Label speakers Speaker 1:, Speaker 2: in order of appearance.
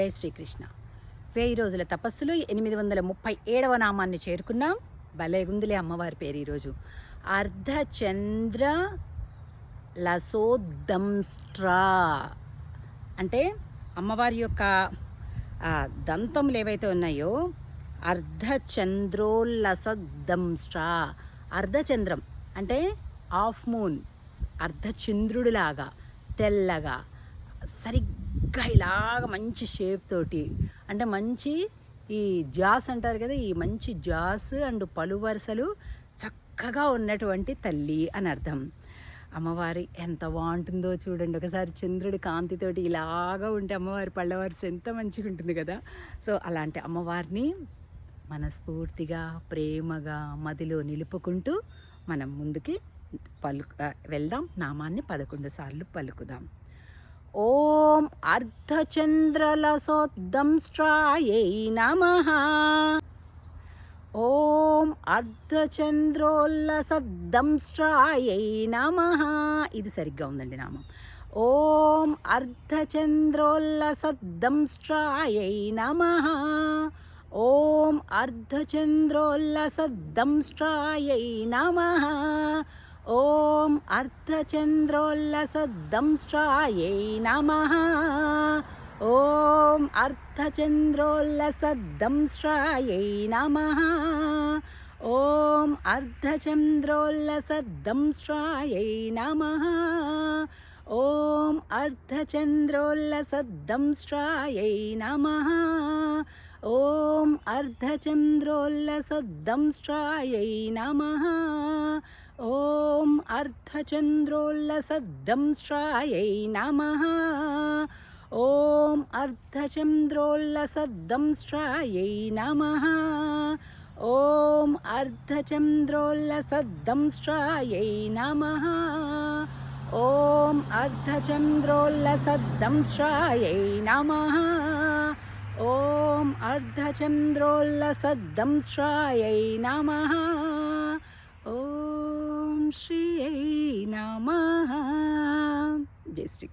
Speaker 1: జై శ్రీకృష్ణ. వెయ్యి రోజుల తపస్సులు ఎనిమిది వందల ముప్పై ఏడవ నామాన్ని చేరుకున్నాం. భలేగుందిలే అమ్మవారి పేరు ఈరోజు. అర్ధచంద్ర లసోదంస్ట్రా. అంటే అమ్మవారి యొక్క దంతములు ఏవైతే ఉన్నాయో అర్ధచంద్రోల్లసదంస్ట్రా. అర్ధచంద్రం అంటే ఆఫ్ మూన్ అర్ధచంద్రుడిలాగా తెల్లగా. సరిగ్గా ఇలాగ మంచి షేప్ తోటి అంటే మంచి ఈ జాస్ అంటారు కదా ఈ మంచి జాస్ అండ్ పలు వరుసలు చక్కగా ఉన్నటువంటి తల్లి అని అర్థం. అమ్మవారి ఎంత బాగుంటుందో చూడండి. ఒకసారి చంద్రుడి కాంతితోటి ఇలాగా ఉంటే అమ్మవారి పళ్ళ వరుస ఎంత మంచిగా ఉంటుంది కదా. సో అలాంటి అమ్మవారిని మనస్ఫూర్తిగా ప్రేమగా మదిలో నిలుపుకుంటూ మనం ముందుకి పలు వెళ్దాం. నామాన్ని పదకొండు సార్లు పలుకుదాం. ఓం అర్ధచంద్రలసోద్దంస్ట్రాయై నమ. ఓం అర్ధచంద్రోల్లసద్దంస్ట్రాయై నమ. ఇది సరిగ్గా ఉందండి నామం. ఓం అర్ధచంద్రోల్లసద్దంస్ట్రాయై నమ. ఓం అర్ధచంద్రోల్లసద్దంస్ట్రాయై నమ. అర్ధచంద్రోల్లసద్దంశ్రాయై నమ. ఓం అర్ధచంద్రోల్లసద్దంశ్రాయై నమ. ఓం అర్ధచంద్రోల్లసద్దంశ్రాయై నమ. ఓం అర్ధచంద్రోల్లసద్దంశ్రాయై నమ. ఓం అర్ధచంద్రోల్లసద్దంస్ట్రాయై నమ. ఓం అర్ధచంద్రోల్లసద్దంస్ట్రాయై నమ. ఓం అర్ధచంద్రోల్లసద్దంస్ట్రాయై నమ. ఓం అర్ధచంద్రోల్లసద్దంస్ట్రాయై నమ. ఓం అర్ధచంద్రోల్లసద్దంస్ట్రాయై నమ. ॐ अर्धचन्द्रोल्लसद्दं श्रायै नमः। ॐ श्रियै नमः। जय श्री